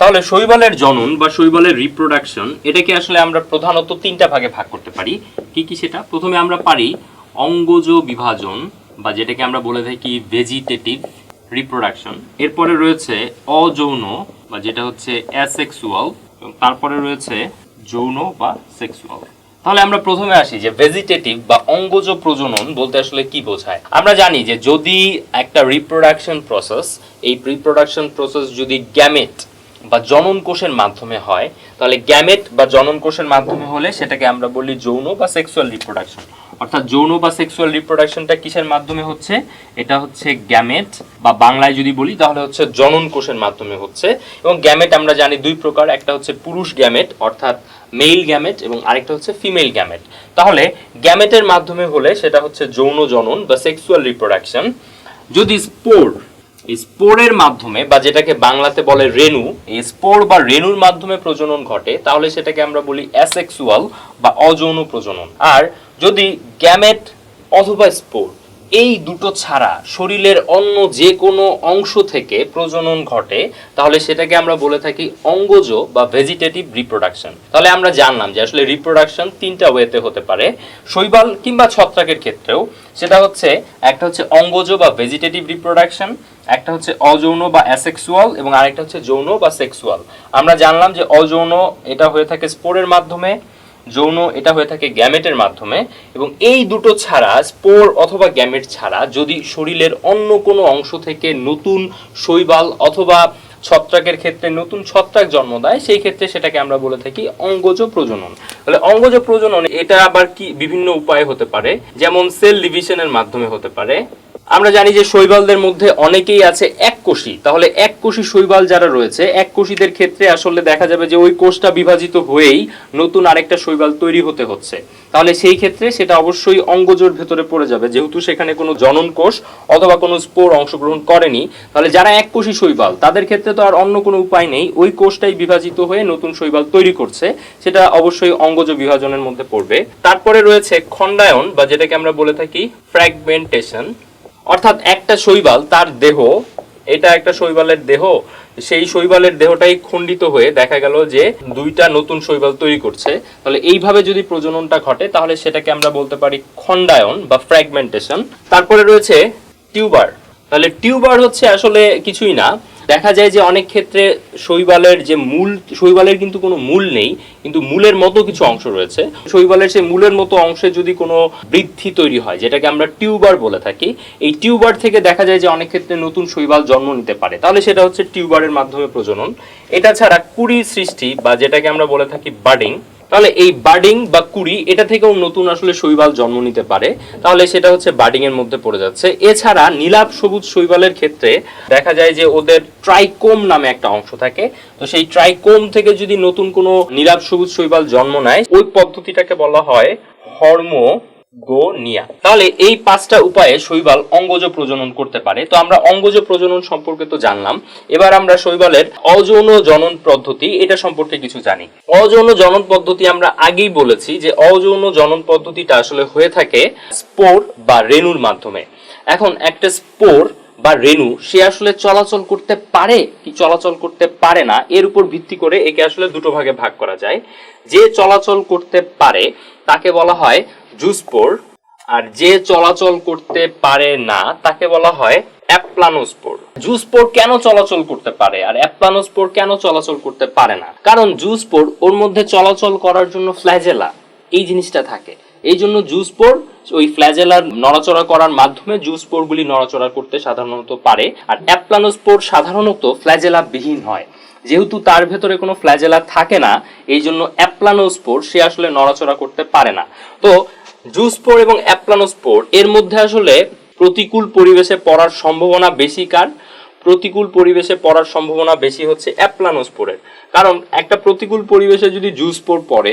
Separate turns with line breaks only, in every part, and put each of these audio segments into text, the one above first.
তাহলে শৈবালের জনন বা শৈবালের রিপ্রোডাকশন এটাকে আসলে আমরা প্রধানত তিনটা ভাগে ভাগ করতে পারি। কি কি সেটা? প্রথমে আমরা পারি অঙ্গজ বিভাজন, বা যেটাকে আমরা বলে থাকি ভেজিটেটিভ রিপ্রোডাকশন এরপরে রয়েছে অযৌন, বা যেটা হচ্ছে অ্যাসেক্সুয়াল তারপরে রয়েছে যৌন বা সেক্সুয়াল তাহলে আমরা প্রথমে আসি যে ভেজিটেটিভ বা অঙ্গজ প্রজনন বলতে আসলে কি বোঝায়? আমরা জানি যে যদি একটা রিপ্রোডাকশন প্রসেস এই রিপ্রোডাকশন প্রসেস যদি গ্যামেট বা জনন কোষের মাধ্যমে হয়, তাহলে গ্যামেট বা জনন কোষের মাধ্যমে হলে সেটাকে আমরা বলি যৌন বা সেক্সুয়াল রিপ্রোডাকশন অর্থাৎ যৌন বা সেক্সুয়াল রিপ্রোডাকশনটা কিসের মাধ্যমে হচ্ছে? এটা হচ্ছে গ্যামেট বা বাংলায় যদি বলি, তাহলে হচ্ছে জনন কোষের মাধ্যমে হচ্ছে। এবং গ্যামেট আমরা জানি দুই প্রকার, একটা হচ্ছে পুরুষ গ্যামেট অর্থাৎ মেল গ্যামেট এবং আরেকটা হচ্ছে ফিমেল গ্যামেট তাহলে গ্যামেটের মাধ্যমে হলে সেটা হচ্ছে যৌন জনন বা সেক্সুয়াল রিপ্রোডাকশন যদি স্পোর এই স্পোরের মাধ্যমে বা যেটাকে বাংলাতে বলে রেণু, এই স্পোর বা রেণুর মাধ্যমে প্রজনন ঘটে, তাহলে সেটাকে আমরা বলি অ্যাসেক্সুয়াল বা অযৌন প্রজনন। আর যদি গ্যামেট অথবা স্পোর, এই দুটো ছাড়া শরীরের অন্য যে কোনো অংশ থেকে প্রজনন ঘটে, তাহলে সেটাকে আমরা বলে থাকি অঙ্গজ বা ভেজিটেটিভ রিপ্রোডাকশন তাহলে আমরা জানলাম যে আসলে রিপ্রোডাকশন তিনটা ওয়েতে হতে পারে, শৈবাল কিংবা ছত্রাকের ক্ষেত্রেও। সেটা হচ্ছে, একটা হচ্ছে অঙ্গজ বা ভেজিটেটিভ রিপ্রোডাকশন একটা হচ্ছে অযৌন বা অ্যাসেক্সুয়াল এবং আরেকটা হচ্ছে যৌন বা সেক্সুয়াল আমরা জানলাম যে অযৌন এটা হয়ে থাকে স্পোরের মাধ্যমে, যৌন এটা হয়ে থাকে গ্যামেটের মাধ্যমে এবং এই দুটো ছাড়া, স্পোর অথবা গ্যামেট ছাড়া যদি শরীরের অন্য কোনো অংশ থেকে নতুন শৈবাল অথবা ছত্রাকের ক্ষেত্রে নতুন ছত্রাক জন্ম দেয়, সেই ক্ষেত্রে সেটাকে আমরা বলে থাকি অঙ্গজ প্রজনন। তাহলে অঙ্গজ প্রজনন, এটা আবার কি বিভিন্ন উপায়ে হতে পারে? যেমন সেল ডিভিশনের মাধ্যমে হতে পারে আমরা জানি যে শৈবালদের মধ্যে অনেকেই আছে এক কোষী। তাহলে এক কোষী শৈবাল যারা রয়েছে, এক কোষীদের ক্ষেত্রে আসলে দেখা যাবে যে ওই কোষটা বিভাজিত হয়েই নতুন আরেকটা শৈবাল তৈরি হতে হচ্ছে। তাহলে সেই ক্ষেত্রে সেটা অবশ্যই অঙ্গজোর ভেতরে পড়ে যাবে। যেহেতু সেখানে কোনো জনন কোষ অথবা কোনো স্পোর অংশগ্রহণ করেনি, তাহলে যারা এক কোষী শৈবাল, তাদের ক্ষেত্রে তো আর অন্য কোনো উপায় নেই। ওই কোষটাই বিভাজিত হয়ে নতুন শৈবাল তৈরি করছে। সেটা অবশ্যই অঙ্গজ বিভাজনের মধ্যে পড়বে। তারপরে রয়েছে খণ্ডায়ন বা যেটাকে আমরা বলে থাকি ফ্র্যাগমেন্টেশন অর্থাৎ একটা শৈবাল তার দেহ, এটা একটা শৈবালের দেহ, সেই শৈবালের দেহটাই খণ্ডিত হয়ে দেখা গেল যে দুইটা নতুন শৈবাল তৈরি করছে। তাহলে এইভাবে যদি প্রজননটা ঘটে, তাহলে সেটাকে আমরা বলতে পারি খণ্ডায়ন বা ফ্র্যাগমেন্টেশন তারপরে রয়েছে টিউবার। তাহলে টিউবার হচ্ছে আসলে কিছুই না দেখা যায় যে অনেক ক্ষেত্রে শৈবালের যে মূল, শৈবালের কিন্তু কোনো মূল নেই, কিন্তু মূলের মতো কিছু অংশ রয়েছে। শৈবালের সেই মূলের মতো অংশে যদি কোনো বৃদ্ধি তৈরি হয়, যেটাকে আমরা টিউবার বলে থাকি, এই টিউবার থেকে দেখা যায় যে অনেক ক্ষেত্রে নতুন শৈবাল জন্ম নিতে পারে। তাহলে সেটা হচ্ছে টিউবারের মাধ্যমে প্রজনন। এটা ছাড়া কুড়ি সৃষ্টি বা যেটাকে আমরা বলে থাকি বাডিং তাহলে এই বার্ডিং বা কুড়ি, এটা থেকেও নতুন আসলে শৈবাল জন্ম নিতে পারে। তাহলে সেটা হচ্ছে বার্ডিং এর মধ্যে পড়ে যাচ্ছে। এছাড়া নীলাভ সবুজ শৈবালের ক্ষেত্রে দেখা যায় যে ওদের ট্রাইকোম নামে একটা অংশ থাকে। তো সেই ট্রাইকোম থেকে যদি নতুন কোনো নীলাভ সবুজ শৈবাল জন্ম নেয়, ওই পদ্ধতিটাকে বলা হয় হর্মো গোনিয়া তাহলে এই পাঁচটা উপায়ে শৈবাল অঙ্গজ প্রজনন করতে পারে। তো আমরা অঙ্গজ প্রজনন সম্পর্কে তো জানলাম। এবার আমরা শৈবালের অযৌন জনন পদ্ধতি, এটা সম্পর্কে কিছু জানি। অযৌন জনন পদ্ধতি আমরা আগেই বলেছি যে অযৌন জনন পদ্ধতিটা আসলে হয়ে থাকে স্পোর বা রেণুর মাধ্যমে। এখন একটা স্পোর বা রেণু, সে আসলে চলাচল করতে পারে কি চলাচল করতে পারে না, এর উপর ভিত্তি করে একে আসলে দুটো ভাগে ভাগ করা যায়। যে চলাচল করতে পারে, তাকে বলা হয় জুস্পোর আর যে চলাচল করতে পারে না, তাকে বলা হয় অ্যাপ্লানোস্পোর জুস্পোর কেন চলাচল করতে পারে আর অ্যাপ্লানোস্পোর কেন চলাচল করতে পারে না? কারণ জুস্পোর ওর মধ্যে চলাচল করার জন্য ফ্ল্যাজেলা, এই জিনিসটা থাকে। এই জন্য জুস্পোর ওই ফ্ল্যাজেলার নড়াচড়া করার মাধ্যমে নড়াচড়া করতে সাধারণত পারে আর অ্যাপ্লানোস্পোর সাধারণত ফ্ল্যাজেলা বিহীন হয়। যেহেতু তার ভেতরে কোনো ফ্ল্যাজেলা থাকে না, এই জন্য অ্যাপ্লানোস্পোর সে আসলে নড়াচড়া করতে পারে না। তো জুস্পোর এবং অ্যাপ্লানোস্পোর এর মধ্যে আসলে প্রতিকূল পরিবেশে পড়ার সম্ভাবনা বেশি কার? প্রতিকূল পরিবেশে পড়ার সম্ভাবনা বেশি হচ্ছে অ্যাপ্লানোস্পোরের কারণ একটা প্রতিকূল পরিবেশে যদি জুস্পোর পড়ে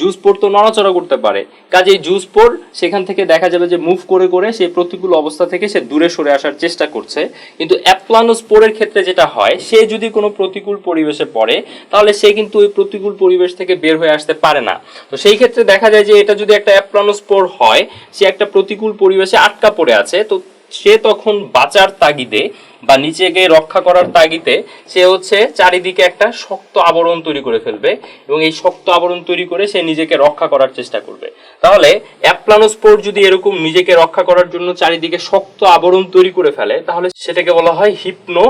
জুসপোর তো নড়াচড়া করতে পারে। কাজে জুস পোর সেখান থেকে দেখা যাবে যে মুভ করে করে সে প্রতিকূল অবস্থা থেকে সে দূরে সরে আসার চেষ্টা করছে। কিন্তু অ্যাপ্লানোস্পোরের ক্ষেত্রে যেটা হয়, সে যদি কোনো প্রতিকূল পরিবেশে পড়ে, তাহলে সে কিন্তু ওই প্রতিকূল পরিবেশ থেকে বের হয়ে আসতে পারে না। তো সেই ক্ষেত্রে দেখা যায় যে এটা যদি একটা অ্যাপ্লানোস্পোর হয়, সে একটা প্রতিকূল পরিবেশে আটকা পড়ে আছে, তো সে তখন বাঁচার তাগিদে বা নিজেকে রক্ষা করার তাগিদে সে হচ্ছে চারিদিকে একটা শক্ত আবরণ তৈরি করে ফেলবে এবং এই শক্ত আবরণ তৈরি করে সে নিজেকে রক্ষা করার চেষ্টা করবে। তাহলে অ্যাপ্লানোস্পোর যদি এরকম নিজেকে রক্ষা করার জন্য চারিদিকে শক্ত আবরণ তৈরি করে ফেলে, তাহলে সেটাকে বলা হয় হিপনো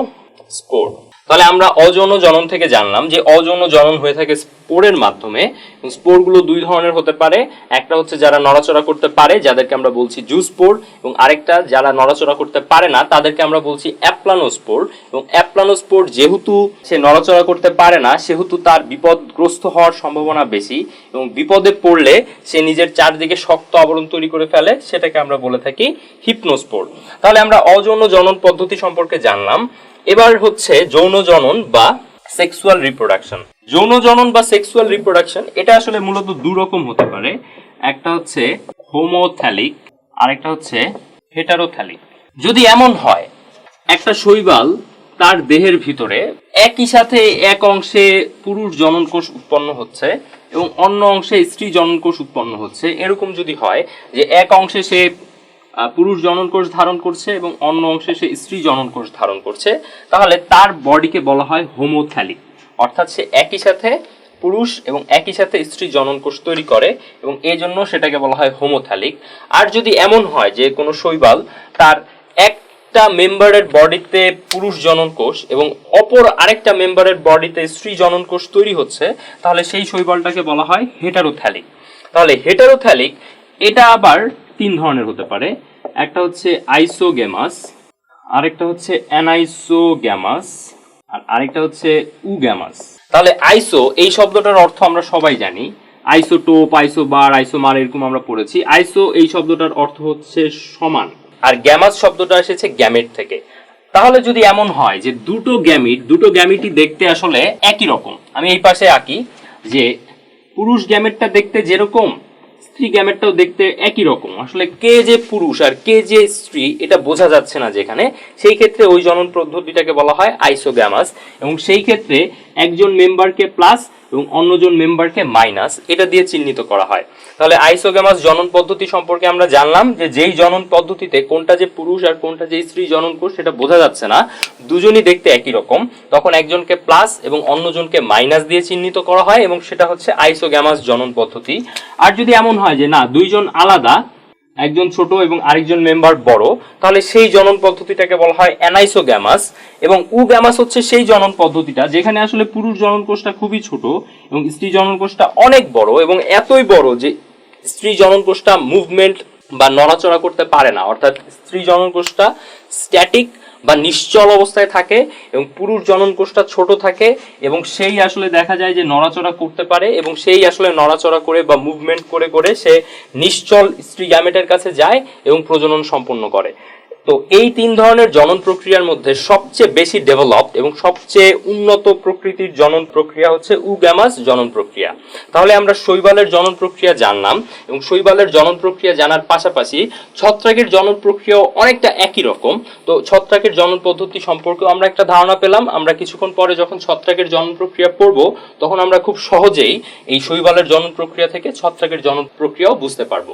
স্পোর তাহলে আমরা অযৌন জনন থেকে জানলাম যে অযৌন জনন হয়ে থাকে স্পোরের মাধ্যমে। স্পোরগুলো দুই ধরনের হতে পারে। একটা হচ্ছে যারা নড়াচড়া করতে পারে, যাদেরকে আমরা বলছি জুস্পোর এবং আরেকটা যারা নড়াচড়া করতে পারে না, তাদেরকে আমরা বলছি অ্যাপ্লানোস্পোর এবং অ্যাপ্লানোস্পোর যেহেতু সে নড়াচড়া করতে পারে না, সেহেতু তার বিপদগ্রস্ত হওয়ার সম্ভাবনা বেশি। এবং বিপদে পড়লে সে নিজের চারদিকে শক্ত আবরণ তৈরি করে ফেলে, সেটাকে আমরা বলে থাকি হিপনোস্পোর। তাহলে আমরা অযৌন জনন পদ্ধতি সম্পর্কে জানলাম। এবার হচ্ছে যৌন জনন বা সেক্সুয়াল রিপ্রোডাকশন যৌন জনন বা সেক্সুয়াল রিপ্রোডাকশন এটা আসলে মূলত দু রকম হতে পারে। একটা হচ্ছে হোমোথ্যালিক আরেকটা হচ্ছে হেটারোথ্যালিক যদি এমন হয়, একটা শৈবাল তার দেহের ভিতরে একই সাথে এক অংশে পুরুষ জননকোষ উৎপন্ন হচ্ছে এবং অন্য অংশে স্ত্রী জননকোষ উৎপন্ন হচ্ছে। এরকম যদি হয় যে এক অংশে সে পুরুষ জননকোষ ধারণ করছে এবং অন্য অংশে সে স্ত্রী জননকোষ ধারণ করছে, তাহলে তার বডিকে বলা হয় হোমোথ্যালিক অর্থাৎ সে একই সাথে পুরুষ এবং একই সাথে স্ত্রী জননকোষ তৈরি করে এবং এই জন্য সেটাকে বলা হয় হোমোথ্যালিক। আর যদি এমন হয় যে কোনো শৈবাল, তার একটা মেম্বারের বডিতে পুরুষ জননকোষ এবং অপর আরেকটা মেম্বারের বডিতে স্ত্রী জননকোষ তৈরি হচ্ছে, তাহলে সেই শৈবালটাকে বলা হয় হেটারোথ্যালিক। তাহলে হেটারোথ্যালিক, এটা আবার তিন ধরনের হতে পারে। একটা হচ্ছে আইসোগেমাস আরেকটা হচ্ছে অ্যানাইসোগ্যামাস, আর আরেকটা হচ্ছে উগ্যামাস। তাহলে আইসো, এই শব্দটার অর্থ আমরা সবাই জানি। আইসোটোপ, আইসোবার, আইসোমার এরকম আমরা পড়েছি। আইসো, এই শব্দটার অর্থ হচ্ছে সমান। আর গ্যামাস শব্দটা এসেছে গ্যামেট থেকে। তাহলে যদি এমন হয় যে দুটো গ্যামিট, দুটো গ্যামিটই দেখতে আসলে একই রকম, আমি এই পাশে আঁকি যে পুরুষ গ্যামেটটা দেখতে যেরকম স্ত্রী গ্যামেটটাও দেখতে একই রকম। আসলে কে যে পুরুষ আর কে যে স্ত্রী, এটা বোঝা যাচ্ছে না যেখানে। সেই ক্ষেত্রে ওই জনন পদ্ধতিটাকে বলা হয় আইসোগ্যামাস এবং সেই ক্ষেত্রে একজন মেম্বারকে প্লাস এবং অন্যজন মেম্বারকে মাইনাস, এটা দিয়ে চিহ্নিত করা হয়। তাহলে আইসোগ্যামাস জনন পদ্ধতি সম্পর্কে আমরা জানলাম যে যেই জনন পদ্ধতিতে কোনটা যে পুরুষ আর কোনটা যে স্ত্রী জনন কোষ, সেটা বোঝা যাচ্ছে না। দুজনই দেখতে একই রকম। তখন একজনকে প্লাস এবং অন্যজনকে মাইনাস দিয়ে চিহ্নিত করা হয় এবং সেটা হচ্ছে আইসোগ্যামাস জনন পদ্ধতি। আর যদি এমন হয় যে না, দুইজন আলাদা একজন ছোট এবং আরেকজন মেম্বার বড়। তাহলে সেই জনন পদ্ধতিটাকে বলা হয় অ্যানাইসোগ্যামাস এবং উ গ্যামাস হচ্ছে সেই জনন পদ্ধতিটা, যেখানে আসলে পুরুষ জনন কোষটা খুবই ছোট এবং স্ত্রী জনন কোষটা অনেক বড় এবং এতই বড় যে স্ত্রী জনন কোষটা মুভমেন্ট বা নড়াচড়া করতে পারে না। অর্থাৎ স্ত্রী জনন কোষটা স্ট্যাটিক বা নিশ্চল অবস্থায় থাকে এবং পুরুষ জনন কোষটা ছোট থাকে এবং সেই আসলে দেখা যায় যে নড়াচড়া করতে পারে এবং সেই আসলে নড়াচড়া করে বা মুভমেন্ট করে করে সে নিশ্চল স্ত্রী গ্যামেটের কাছে যায় এবং প্রজনন সম্পন্ন করে। তো এই তিন ধরনের জনন প্রক্রিয়ার মধ্যে সবচেয়ে বেশি ডেভেলপড এবং সবচেয়ে উন্নত প্রকৃতির জনন প্রক্রিয়া হচ্ছে উগ্যামাস জনন প্রক্রিয়া। তাহলে আমরা শৈবালের জনন প্রক্রিয়া জানলাম এবং শৈবালের জনন প্রক্রিয়া জানার পাশাপাশি ছত্রাকের জনন প্রক্রিয়াও অনেকটা একই রকম। তো ছত্রাকের জনন পদ্ধতি সম্পর্কেও আমরা একটা ধারণা পেলাম। আমরা কিছুক্ষণ পরে যখন ছত্রাকের জনন প্রক্রিয়া পড়ব, তখন আমরা খুব সহজেই এই শৈবালের জনন প্রক্রিয়া থেকে ছত্রাকের জনন প্রক্রিয়াও বুঝতে পারব।